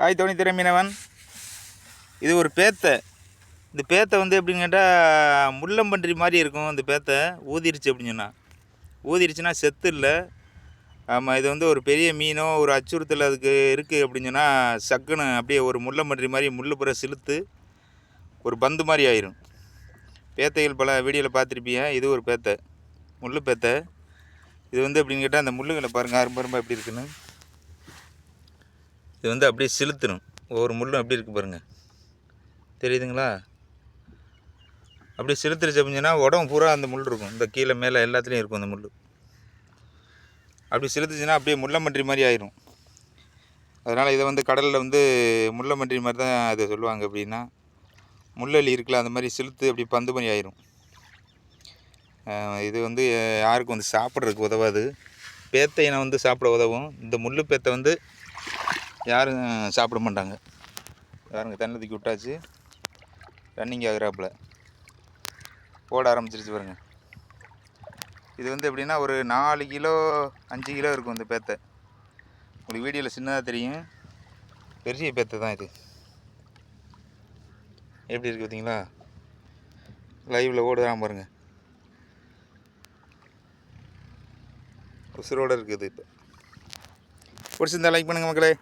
Hi தோணித்திரை மீனவன். இது ஒரு பேத்தை. இந்த பேத்தை வந்து எப்படின்னு கேட்டால் முள்ளம்பன்றி மாதிரி இருக்கும் இந்த பேத்தை. ஊதிருச்சு அப்படின்னு சொன்னால் ஊதிருச்சுன்னா செத்து இல்லை. ஆமாம் இது வந்து ஒரு பெரிய மீனோ ஒரு அச்சுறுத்தல் அதுக்கு இருக்குது அப்படின்னு சொன்னால் சக்குன்னு அப்படியே ஒரு முள்ளம்பன்றி மாதிரி முள்ளு புற சிலுத்து ஒரு பந்து மாதிரி ஆயிரும். பேத்தைகள் பல வீடியோவில் பார்த்துருப்பீங்க. இது ஒரு பேத்தை. முள்ளு பேத்தை. இது வந்து எப்படின்னு கேட்டால் அந்த முள்ளுகளை பாருங்கள் அரும்ப எப்படி இருக்குன்னு. இது வந்து அப்படியே சிலுத்துணும். ஒவ்வொரு முள்ளும் அப்படி இருக்குது பாருங்கள் தெரியுதுங்களா? அப்படியே சிலுத்துருச்சு அப்படின்னு உடம்பு பூரா அந்த முள் இருக்கும். இந்த கீழே மேலே எல்லாத்துலேயும் இருக்கும் அந்த முள் அப்படி செலுத்துச்சுன்னா அப்படியே முள்ளமன்றி மாதிரி ஆயிரும். அதனால் இதை வந்து கடலில் வந்து முள்ளமன்றி மாதிரி தான் அதை சொல்லுவாங்க அப்படின்னா முள்ளலி இருக்குல்ல அந்த மாதிரி சிலுத்து அப்படி பந்து மணி ஆயிரும். இது வந்து யாருக்கும் வந்து சாப்பிட்றதுக்கு உதவாது. பேத்தை இனம் வந்து சாப்பிட உதவும். இந்த முள்ளு பேத்தை வந்து யாரும் சாப்பிட மாட்டாங்க. யாருங்க தண்ணி தூக்கி விட்டாச்சு. ரன்னிங் ஆகுறாப்புல. ஓட ஆரம்பிச்சிருச்சு பாருங்கள் இது வந்து எப்படின்னா ஒரு நாலு கிலோ அஞ்சு கிலோ இருக்கும் இந்த பேத்தை. உங்களுக்கு வீடியோவில் சின்னதாக தெரியும். பெரிய பேத்தை தான் இது. எப்படி இருக்குது பார்த்தீங்களா? லைவில் ஓடுதான் பாருங்கள் உசுரோடு இருக்குது இப்போ. பிடிச்சிருந்தா லைக் பண்ணுங்கள் மக்களே.